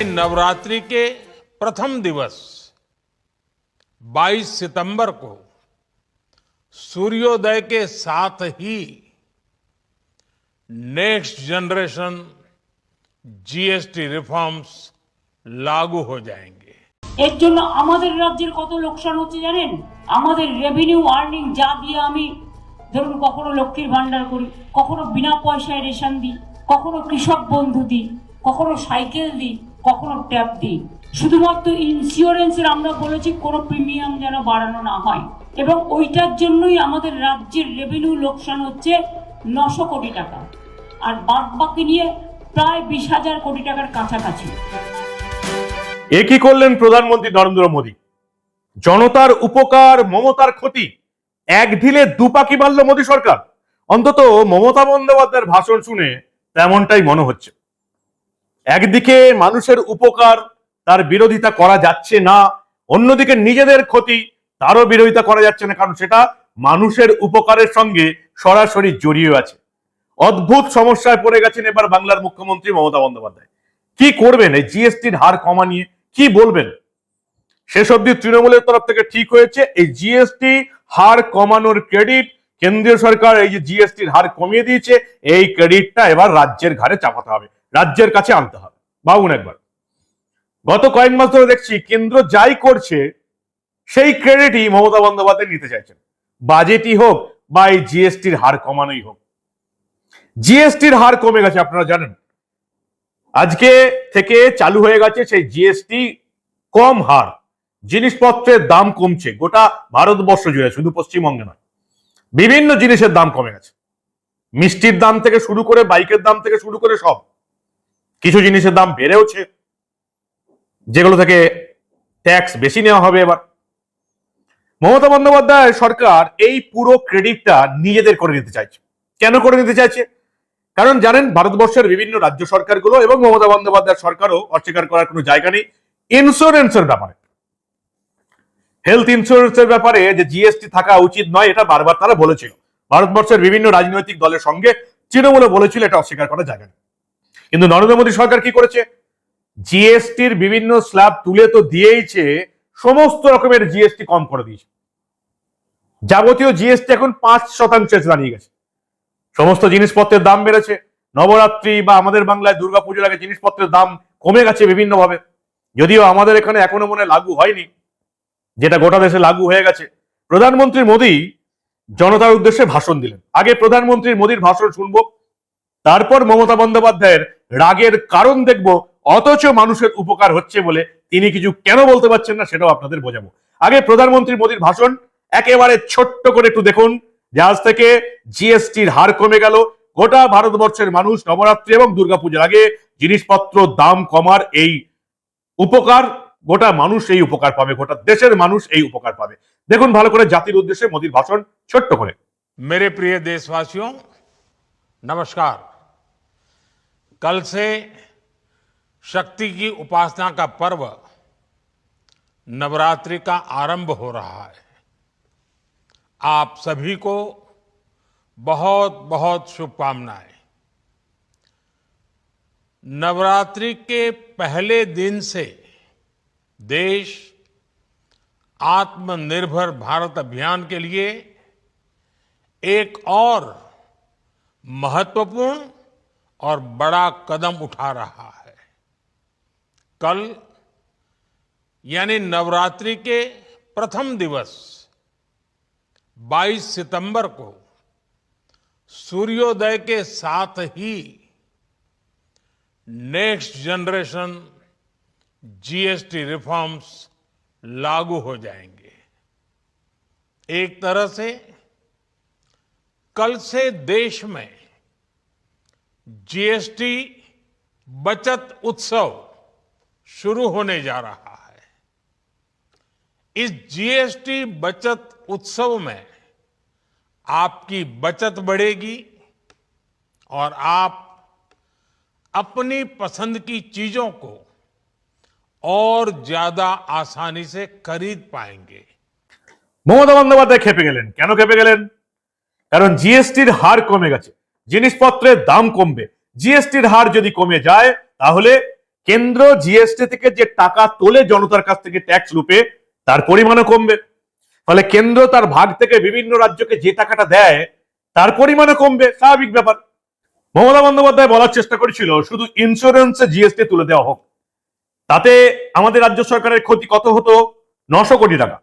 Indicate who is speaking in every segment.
Speaker 1: नवरात्रि के प्रथम दिवस 22 सितंबर को सूर्योदय के साथ ही नेक्स्ट जनरेशन जीएसटी रिफॉर्म्स लागू हो जाएंगे
Speaker 2: এর জন্য আমাদের রাজ্যের কত লোকসান হচ্ছে জানেন আমাদের রেভিনিউ আর্নিং যা দিয়ে আমি ধরুন কখনো লক্ষ্মীর ভান্ডার করি কখনো বিনা পয়সায় রেশন দিই কখনো কৃষক বন্ধু দিই কখনো সাইকেল দিই কখনো ট্যাব দিই। শুধুমাত্র ইন্স্যুরেন্সের আমরা বলেছি, কোনো প্রিমিয়াম যেন বাড়ানো না হয়। এবং ওইটার জন্যই আমাদের রাজ্যের রেভিনিউ লোকসান হচ্ছে নশো কোটি টাকা। আর বাদ বাকি নিয়ে প্রায় বিশ হাজার কোটি টাকার কাছাকাছি।
Speaker 3: এ কি করলেন প্রধানমন্ত্রী নরেন্দ্র মোদী? জনতার উপকার, মমতার ক্ষতি, এক ঢিলে দু পাখি মারল মোদী সরকার। অন্তত মমতা বন্দ্যোপাধ্যায়ের ভাষণ শুনে তেমনটাই মনে হচ্ছে। একদিকে মানুষের উপকার, তার বিরোধিতা করা যাচ্ছে না, অন্যদিকে নিজেদের ক্ষতি তারও বিরোধিতা করা যাচ্ছে না, কারণ সেটা মানুষের উপকারের সঙ্গে সরাসরি জড়িয়ে আছে। অদ্ভুত সমস্যায় পড়ে গেছেন এবার বাংলার মুখ্যমন্ত্রী মমতা বন্দ্যোপাধ্যায়। কি করবেন? এই জিএসটির হার কমা নিয়ে কি বলবেন? শেষ অব্দি তৃণমূলের তরফ থেকে ঠিক হয়েছে, এই জিএসটি হার কমানোর ক্রেডিট কেন্দ্রীয় সরকার এই যে জিএসটির হার কমিয়ে দিয়েছে, এই ক্রেডিটটা এবার রাজ্যের ঘাড়ে চাপাতে হবে। রাজ্যের কাছে আনতে হবে। ভাবুন একবার। গত কয়েক মাস ধরে দেখছি কেন্দ্র যাই করছে, সেই ক্রেডিটই মমতা বন্দ্যোপাধ্যায় নিতে চাইছেন। বাজেটই হোক বা এই জিএসটির হার কমানোই হোক। জিএসটির হার কমে গেছে, আপনারা জানেন। আজকে থেকে চালু হয়ে গেছে সেই জিএসটি কম হার। জিনিসপত্রের দাম কমছে, গোটা ভারতবর্ষ জুড়ে, শুধু পশ্চিমবঙ্গে নয়। বিভিন্ন জিনিসের দাম কমে গেছে। মিষ্টির দাম থেকে শুরু করে বাইকের দাম থেকে শুরু করে সব। কিছু জিনিসের দাম বেড়েওছে। যেগুলো থেকে ট্যাক্স বেশি নেওয়া হবে এবার। মমতা বন্দ্যোপাধ্যায় সরকার এই পুরো ক্রেডিটটা নিজেদের করে নিতে চাইছে। কেন করে নিতে চাইছে? কারণ জানেন, ভারতবর্ষের বিভিন্ন রাজ্য সরকারগুলো এবং মমতা বন্দ্যোপাধ্যায় সরকারও অস্বীকার করার কোনো জায়গা নেই ইন্স্যুরেন্সের ব্যাপারে। হেলথ ইন্স্যুরেন্সের ব্যাপারে যে জিএসটি থাকা উচিত নয়, এটা বারবার তারা বলেছিল। ভারতবর্ষের বিভিন্ন রাজনৈতিক দলের সঙ্গে তৃণমূলে বলেছিল, এটা অস্বীকার করা জায়গা নেই। কিন্তু নরেন্দ্র মোদী সরকার কি করেছে? জিএসটির বিভিন্ন স্ল্যাব তুলে তো দিয়েইছে, সমস্ত রকমের জিএসটি কম করে দিয়েছে। যাবতীয় জিএসটি এখন পাঁচ শতাংশে দাঁড়িয়ে গেছে। সমস্ত জিনিসপত্রের দাম বেড়েছে। নবরাত্রি বা আমাদের বাংলায় দুর্গাপুজোর আগে জিনিসপত্রের দাম কমে গেছে বিভিন্নভাবে। যদিও আমাদের এখানে এখনও মনে লাগু হয়নি, যেটা গোটা দেশে লাগু হয়ে গেছে। প্রধানমন্ত্রী মোদী জনতার উদ্দেশ্যে ভাষণ দিলেন। আগে প্রধানমন্ত্রী মোদীর ভাষণ শুনব তারপর মমতা বন্দ্যোপাধ্যায়ের রাগের কারণ দেখব, অথচ মানুষের উপকার হচ্ছে বলে তিনি কিছু কেন বলতে পারছেন না সেটাও আপনাদের বোঝাবো। আগে প্রধানমন্ত্রী মোদীর ভাষণ, একেবারে ছোট্ট করে একটু দেখুন, যে আজ থেকে জিএসটির হার কমে গেল, গোটা ভারতবর্ষের মানুষ নবরাত্রি এবং দুর্গাপূজার আগে জিনিসপত্র দাম কমার এই উপকার, গোটা মানুষ এই উপকার পাবে, গোটা দেশের মানুষ এই উপকার পাবে। দেখুন ভালো করে জাতির উদ্দেশ্যে মোদীর ভাষণ ছোট্ট করে।
Speaker 1: মেরে প্রিয় দেশবাসী নমস্কার कल से शक्ति की उपासना का पर्व नवरात्रि का आरंभ हो रहा है। आप सभी को बहुत बहुत शुभकामनाएँ। नवरात्रि के पहले दिन से देश आत्मनिर्भर भारत अभियान के लिए एक और महत्वपूर्ण और बड़ा कदम उठा रहा है। कल, यानी नवरात्रि के प्रथम दिवस 22 सितंबर को सूर्योदय के साथ ही नेक्स्ट जनरेशन जीएसटी रिफॉर्म्स लागू हो जाएँगे। एक तरह से कल से देश में जीएसटी बचत उत्सव शुरू होने जा रहा है इस जीएसटी बचत उत्सव में आपकी बचत बढ़ेगी और आप अपनी पसंद की चीजों को और ज्यादा आसानी से खरीद पाएंगे
Speaker 3: মমতা বন্দ্যোপাধ্যায় খেপে গেলেন কেন খেপে গেলেন কারণ জিএসটির হার কমে গেছে জিনিসপত্রের দাম কমবে। জিএসটির হার যদি কমে যায়, তাহলে কেন্দ্র জিএসটি থেকে যে টাকা তোলে জনতার কাছ থেকে ট্যাক্স রূপে, তার পরিমাণও কমবে। ফলে কেন্দ্র তার ভাগ থেকে বিভিন্ন রাজ্যকে যে টাকাটা দেয়, তার পরিমাণও কমবে। স্বাভাবিক ব্যাপার। মমতা বন্দ্যোপাধ্যায় বলার চেষ্টা করেছিল, শুধু ইন্স্যুরেন্সে জিএসটি তুলে দেওয়া হোক। তাতে আমাদের রাজ্য সরকারের ক্ষতি কত হতো? নশো কোটি টাকা।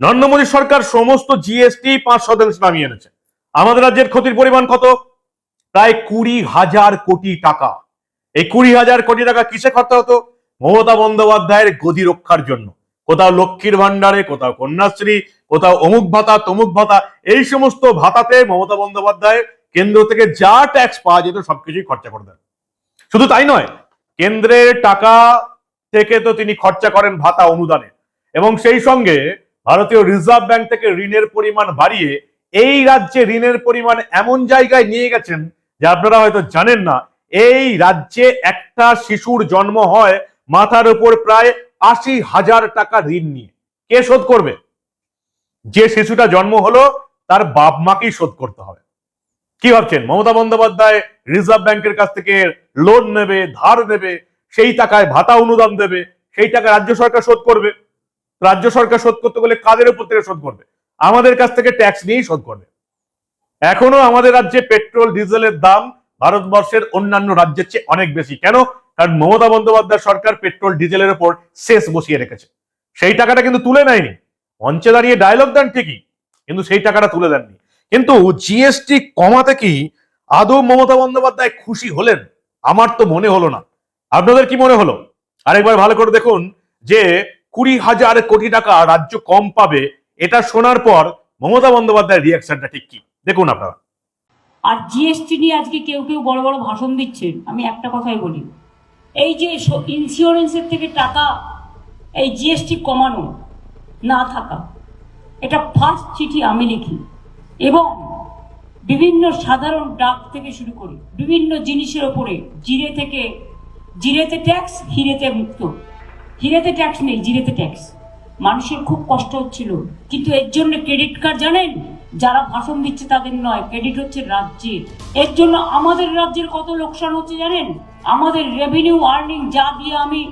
Speaker 3: নরেন্দ্র মোদী সরকার সমস্ত জিএসটি পাঁচ শতাংশ নামিয়ে এনেছে। আমাদের রাজ্যের ক্ষতির পরিমাণ কত? প্রায় কুড়ি হাজার কোটি টাকা। এই কুড়ি হাজার কোটি টাকা কিসে খরচ হতো? মমতা বন্দ্যোপাধ্যায়ের গদি রক্ষার জন্য। কোথাও লক্ষ্মীর ভান্ডারে কোথাও কন্যাশ্রী, কোথাও অমুক ভাতা, তমুক ভাতা, এই সমস্ত ভাতাতে মমতা বন্দ্যোপাধ্যায় কেন্দ্র থেকে যা ট্যাক্স পাওয়া যেত সবকিছুই খরচা করে দেন। শুধু তাই নয়, কেন্দ্রের টাকা থেকে তো তিনি খরচা করেন ভাতা অনুদানে। এবং সেই সঙ্গে ভারতীয় রিজার্ভ ব্যাংক থেকে ঋণের পরিমাণ বাড়িয়ে এই রাজ্যে ঋণের পরিমাণ এমন জায়গায় নিয়ে গেছেন যে আপনারা হয়তো জানেন না। এই রাজ্যে একটা শিশুর জন্ম হয় মাথার উপর প্রায় আশি হাজার টাকা ঋণ নিয়ে। কে শোধ করবে? যে শিশুটা জন্ম হলো, তার বাপ মাকেই শোধ করতে হবে। কি ভাবছেন? মমতা বন্দ্যোপাধ্যায় রিজার্ভ ব্যাংকের কাছ থেকে লোন নেবে, ধার নেবে, সেই টাকায় ভাতা অনুদান দেবে, সেই টাকা রাজ্য সরকার শোধ করবে। রাজ্য সরকার শোধ করতে গেলে কাদের উপর থেকে শোধ করবে? আমাদের কাছ থেকে ট্যাক্স নিয়েই শোধ করবে। এখনও আমাদের রাজ্যে পেট্রোল ডিজেলের দাম ভারতবর্ষের অন্যান্য রাজ্যের চেয়ে অনেক বেশি। কেন? কারণ মমতা বন্দ্যোপাধ্যায় সরকার পেট্রোল ডিজেলের উপর শেষ বসিয়ে রেখেছে। সেই টাকাটা কিন্তু তুলে নেয়নি। মঞ্চে দাঁড়িয়ে ডায়লগ দেন ঠিকই, কিন্তু সেই টাকাটা তুলে দেননি। কিন্তু জিএসটি কমাতে কি আদৌ মমতা বন্দ্যোপাধ্যায় খুশি হলেন? আমার তো মনে হলো না। আপনাদের কি মনে হলো? আরেকবার ভালো করে দেখুন যে কুড়ি হাজার কোটি টাকা রাজ্য কম পাবে এটা শোনার পর মমতা বন্দ্যোপাধ্যায়ের রিয়াকশনটা ঠিক কি? দেখুন আপনারা।
Speaker 2: আর জিএসটি নিয়ে আজকে কেউ কেউ বড় বড় ভাষণ দিচ্ছে আমি একটা কথাই বলি। এই যে ইন্স্যুরেন্সের থেকে টাকা, এই জিএসটি কমানো, না থাকা, এটা ফার্স্ট চিঠি আমি লিখি এবং বিভিন্ন সাধারণ ডাক থেকে শুরু করে বিভিন্ন জিনিসের ওপরে জিরে থেকে, জিরেতে ট্যাক্স হিরেতে মুক্ত। হিরেতে ট্যাক্স নেই, জিরেতে ট্যাক্স মানুষের খুব কষ্ট হচ্ছিল। কিন্তু এর জন্য ক্রেডিট কার্ড জানেন? যারা ভাষণ দিচ্ছে তাদের নয় ক্রেডিট হচ্ছে রাজ্যের। এর জন্য আমাদের রাজ্যের কত লোকসান হচ্ছে জানেন? আমাদের রেভিনিউ আর্নিং যা দিয়ে আমি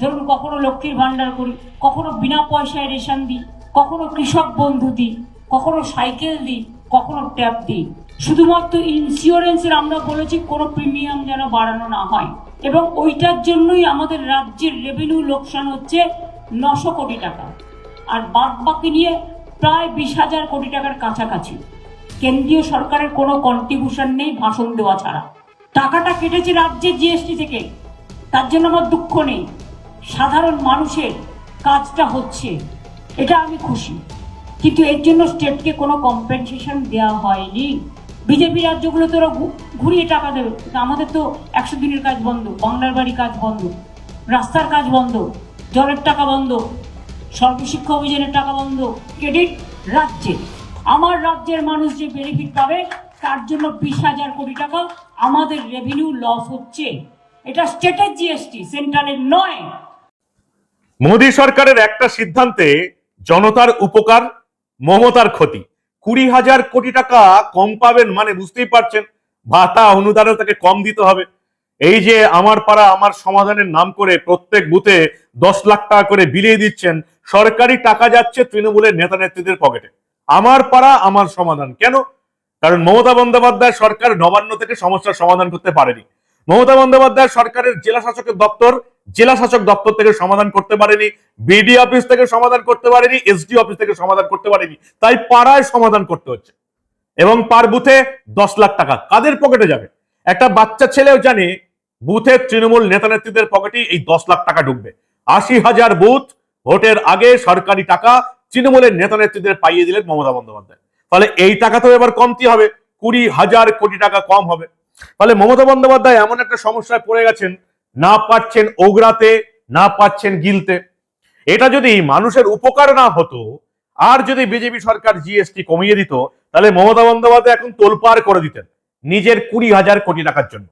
Speaker 2: ধরুন কখনো লক্ষ্মীর ভান্ডার করি, কখনো বিনা পয়সায় রেশন দিই, কখনো কৃষক বন্ধু দিই, কখনো সাইকেল দিই, কখনো ট্যাব দিই। শুধুমাত্র ইন্স্যুরেন্সের আমরা বলেছি কোনো প্রিমিয়াম যেন বাড়ানো না হয়। এবং ওইটার জন্যই আমাদের রাজ্যের রেভিনিউ লোকসান হচ্ছে নশো কোটি টাকা। আর বাদ বাকি নিয়ে প্রায় বিশ হাজার কোটি টাকার কাছাকাছি। কেন্দ্রীয় সরকারের কোনো কন্ট্রিবিউশন নেই ভাষণ দেওয়া ছাড়া। টাকাটা কেটেছে রাজ্যের জিএসটি থেকে। তার জন্য আমার দুঃখ নেই। সাধারণ মানুষের কাজটা হচ্ছে। এটা আমি খুশি। কিন্তু এর জন্য স্টেটকে কোনো কম্পেনসেশন দেওয়া হয়নি। বিজেপি রাজ্যগুলো তো ওরা ঘুরিয়ে টাকা দেবে। আমাদের তো একশো দিনের কাজ বন্ধ। বাংলার বাড়ি কাজ বন্ধ। রাস্তার কাজ বন্ধ। জলের টাকা বন্ধ। সর্বশিক্ষা অভিযানের টাকা বন্ধ। ক্রেডিট রাজ্যে। আমার রাজ্যের মানুষ যে বেনিফিট পাবে, তার জন্য বিশ হাজার কোটি টাকা আমাদের রেভিনিউ লস হচ্ছে। এটা স্টেটের জিএসটি সেন্ট্রালের নয়।
Speaker 3: মোদী সরকারের একটা সিদ্ধান্তে জনতার উপকার, মমতার ক্ষতি। কুড়ি হাজার কোটি টাকা কম পাবেন মানে বুঝতেই পারছেন, ভাতা অনুদানও তাকে কম দিতে হবে। এই যে আমার পাড়া আমার সমাধানের নাম করে প্রত্যেক বুথে দশ লাখ টাকা করে বিলিয়ে দিচ্ছেন, সরকারি টাকা যাচ্ছে তৃণমূলের নেতা নেত্রীদের পকেটে। আমার পাড়া আমার সমাধান। কেন? কারণ মমতা বন্দ্যোপাধ্যায় সরকার নবান্ন থেকে সমস্যার সমাধান করতে পারেনি। মমতা বন্দ্যোপাধ্যায় সরকারের জেলা শাসকের দপ্তর, জেলা শাসক দপ্তর থেকে সমাধান করতে পারেনি, বিডি অফিস থেকে সমাধান করতে পারেনি, এসডি অফিস থেকে সমাধান করতে পারেনি। তাই পাড়ায় সমাধান করতে হচ্ছে। এবং পার বুথে দশ লাখ টাকা। কাদের পকেটে যাবে? একটা বাচ্চা ছেলেও জানে বুথের তৃণমূল নেতা নেত্রীদের পকেটেই এই দশ লাখ টাকা ঢুকবে। আশি হাজার বুথ, ভোটের আগে সরকারি টাকা তৃণমূলের নেতা নেত্রীদের পাইয়ে দিলেন মমতা বন্দ্যোপাধ্যায়। ফলে এই টাকা তো এবার কমতি হবে, কুড়ি হাজার কোটি টাকা কম হবে। ফলে মমতা বন্দ্যোপাধ্যায় এমন একটা সমস্যায় পড়ে গেছেন, না পাচ্ছেন ওগরাতে, না পাচ্ছেন গিলতে। এটা যদি মানুষের উপকার না হতো, আর যদি বিজেপি সরকার জিএসটি কমিয়ে দিত, তাহলে মমতা বন্দ্যোপাধ্যায় এখন তোলপাড় করে দিতেন নিজের কুড়ি হাজার কোটি টাকার জন্য।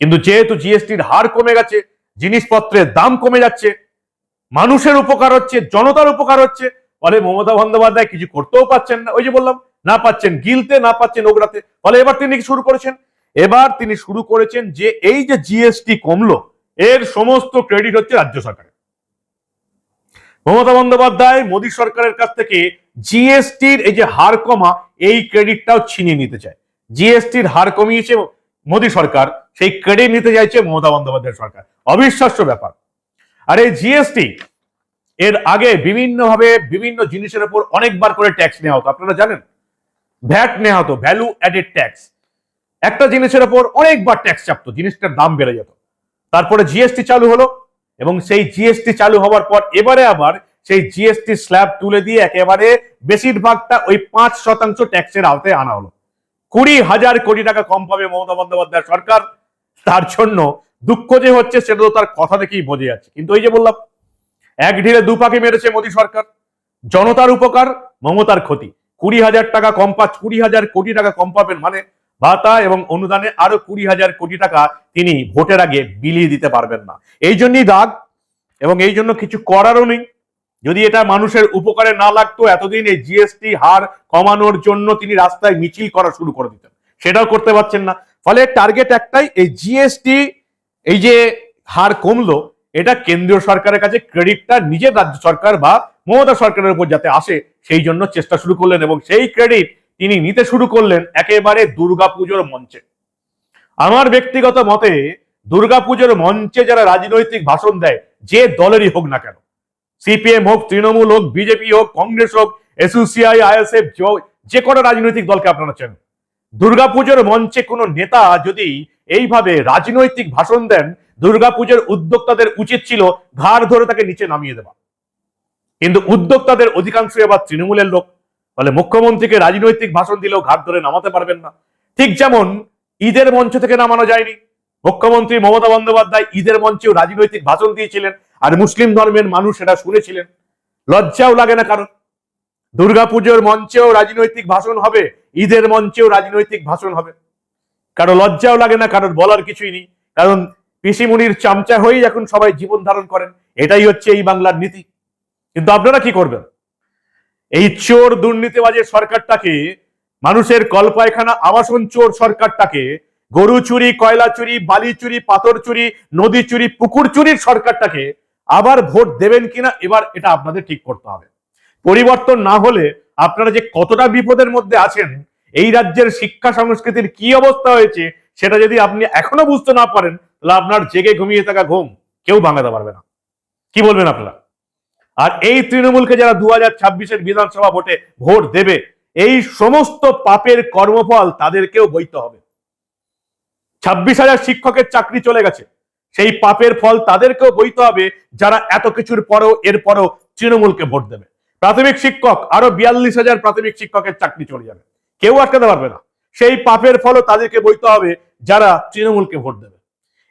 Speaker 3: কিন্তু যেহেতু জিএসটির হার কমে গেছে, জিনিসপত্রের দাম কমে যাচ্ছে, মানুষের উপকার হচ্ছে, জনতার উপকার হচ্ছে, ফলে মমতা বন্দ্যোপাধ্যায় কিছু করতেও পাচ্ছেন না। ওই যে বললাম, না পাচ্ছেন গিলতে, না পাচ্ছেন ওগড়াতে ফলে এবার তিনি শুরু করেছেন? এবার তিনি শুরু করেছেন যে এই যে জিএসটি কমলো, এর সমস্ত ক্রেডিট হচ্ছে রাজ্য সরকারের। মমতা বন্দ্যোপাধ্যায় মোদী সরকারের কাছ থেকে জিএসটির এই যে হার কমা, এই ক্রেডিটটাও ছিনিয়ে নিতে চায়। জিএসটির হার কমিয়েছে মোদী সরকার, সেই ক্রেডিট নিতে চাইছে মমতা বন্দ্যোপাধ্যায় সরকার। অবিশ্বাস্য ব্যাপার। আর এই জিএসটি এর আগে বিভিন্নভাবে বিভিন্ন জিনিসের উপর অনেকবার করে ট্যাক্স নেওয়া হতো। আপনারা জানেন? ভ্যাট নেওয়া হতো ভ্যালু অ্যাডেড ট্যাক্স একটা জিনিসের উপর অনেকবার ট্যাক্স চাপতো, জিনিসটার দাম বেড়ে যেত। তারপরে জিএসটি চালু হলো এবং সেই জিএসটি চালু হওয়ার পর এবারে আবার সেই জিএসটি স্ল্যাব তুলে দিয়ে একেবারে বেশিরভাগটা ওই পাঁচ শতাংশ ট্যাক্সের আওতায় আনা হলো। কুড়ি হাজার কোটি টাকা কম পাবে মমতা বন্দ্যোপাধ্যায় সরকার। তার জন্য দুঃখ যে হচ্ছে, সেটা তো তার কথা দেখেই বোঝে যাচ্ছে। কিন্তু ওই যে বললাম, এক ঢিলে দু পাখি মেরেছে মোদী সরকার। জনতার উপকার, মমতার ক্ষতি। কুড়ি হাজার টাকা কম পা কুড়ি হাজার কোটি টাকা কম পাবেন মানে ভাতা এবং অনুদানে আরও কুড়ি হাজার কোটি টাকা তিনি ভোটের আগে বিলিয়ে দিতে পারবেন না। এই জন্যই দাগ এবং এই জন্য কিছু করারও নেই। যদি এটা মানুষের উপকারে না লাগতো, এতদিন এই জিএসটি হার কমানোর জন্য তিনি রাস্তায় মিছিল করা শুরু করে দিতেন। সেটাও করতে পারছেন না। ফলে টার্গেট একটাই, এই জিএসটি এই যে হার কমলো, এটা কেন্দ্রীয় সরকারের কাছে ক্রেডিটটা নিজের রাজ্য সরকার বা মমতা সরকারের উপর যাতে আসে, সেই জন্য চেষ্টা শুরু করলেন এবং সেই ক্রেডিট তিনি নিতে শুরু করলেন একেবারে দুর্গাপুজোর মঞ্চে। আমার ব্যক্তিগত মতে দুর্গাপুজোর মঞ্চে যারা রাজনৈতিক ভাষণ দেয়, যে দলেরই হোক না কেন সিপিএম হোক, তৃণমূল হোক, বিজেপি হোক, কংগ্রেস হোক, এসইউসিআই, আইএসএফ, যে কোনো রাজনৈতিক দলকে আপনারা চেনেন। দুর্গাপুজোর মঞ্চে কোনো নেতা যদি এইভাবে রাজনৈতিক ভাষণ দেন, দুর্গাপুজোর উদ্যোক্তাদের উচিত ছিল ঘাড় ধরে তাকে নিচে নামিয়ে দেওয়া। কিন্তু উদ্যোক্তাদের অধিকাংশ এবার তৃণমূলের লোক। ফলে মুখ্যমন্ত্রীকে রাজনৈতিক ভাষণ দিলেও ঘাট ধরে নামাতে পারবেন না। ঠিক যেমন ঈদের মঞ্চ থেকে নামানো যায়নি মুখ্যমন্ত্রী মমতা বন্দ্যোপাধ্যায় ঈদের মঞ্চেও রাজনৈতিক ভাষণ দিয়েছিলেন আর মুসলিম ধর্মের মানুষ সেটা শুনেছিলেন। লজ্জাও লাগে না কারণ দুর্গাপুজোর মঞ্চেও রাজনৈতিক ভাষণ হবে, ঈদের মঞ্চেও রাজনৈতিক ভাষণ হবে। কারও লজ্জাও লাগে না, কারোর বলার কিছুই নেই। কারণ পিসিমুনির চামচা হয়েই এখন সবাই জীবন ধারণ করেন, এটাই হচ্ছে এই বাংলার নীতি। কিন্তু আপনারা কি করবেন? এই চোর দুর্নীতিবাজের সরকারটাকে, মানুষের কলপায়খানা আবাসন চোর সরকারটাকে গরু চুরি, কয়লা চুরি, বালি চুরি, পাথর চুরি, নদী চুরি, পুকুর চুরির সরকারটাকে আবার ভোট দেবেন কিনা এবার এটা আপনাদের ঠিক করতে হবে। পরিবর্তন না হলে আপনারা যে কতটা বিপদের মধ্যে আছেন, এই রাজ্যের শিক্ষা সংস্কৃতির কি অবস্থা হয়েছে, সেটা যদি আপনি এখনও বুঝতে না পারেন, তাহলে আপনার জেগে ঘুমিয়ে থাকা ঘুম কেউ ভাঙাতে পারবে না। কি বলবেন আপনারা? আর এই তৃণমূলকে যারা দু হাজার ছাব্বিশের বিধানসভা ভোটে ভোট দেবে, এই সমস্ত পাপের কর্মফল তাদেরকেও বইতে হবে। ছাব্বিশ হাজার শিক্ষকের চাকরি চলে গেছে। সেই পাপের ফল তাদেরকেও বইতে হবে, যারা এত কিছুর পরেও এরপরেও তৃণমূলকে ভোট দেবে। প্রাথমিক শিক্ষক, আরও বিয়াল্লিশ হাজার প্রাথমিক শিক্ষকের চাকরি চলে যাবে। কেউ আটকাতে পারবে না। সেই পাপের ফলও তাদেরকে বইতে হবে, যারা তৃণমূলকে ভোট দেবে।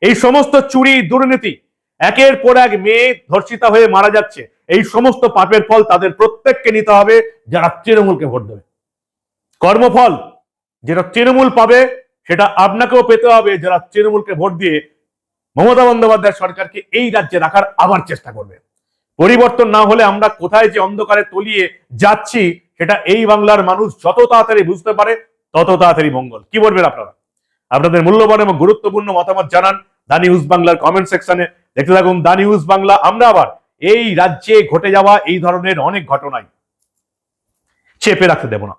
Speaker 3: এই সমস্ত চুরি, দুর্নীতি, একের পর এক মেয়ে ধর্ষিতা হয়ে মারা যাচ্ছে, এই সমস্ত পাপের ফল তাদের প্রত্যেককে নিতে হবে, যারা তৃণমূলকে ভোট দেবে। কর্মফল, যেটা তৃণমূল পাবে সেটা আপনাকেও পেতে হবে যারা তৃণমূলকে ভোট দিয়ে মমতা বন্দ্যোপাধ্যায় সরকারকে এই রাজ্যে রাখার আবার চেষ্টা করবে। পরিবর্তন না হলে আমরা কোথায় যে অন্ধকারে তলিয়ে যাচ্ছি, সেটা এই বাংলার মানুষ যত তাড়াতাড়ি বুঝতে পারে, তত তাড়াতাড়ি মঙ্গল। কি বলবেন আপনারা? আপনাদের মূল্যবান এবং গুরুত্বপূর্ণ মতামত জানান দা নিউজ বাংলার কমেন্ট সেকশনে। দেখতে থাকুন দা নিউজ বাংলা। আমরা আবার এই রাজ্যে ঘটে যাওয়া এই ধরনের অনেক ঘটনায় চেপে রাখতে দেব না।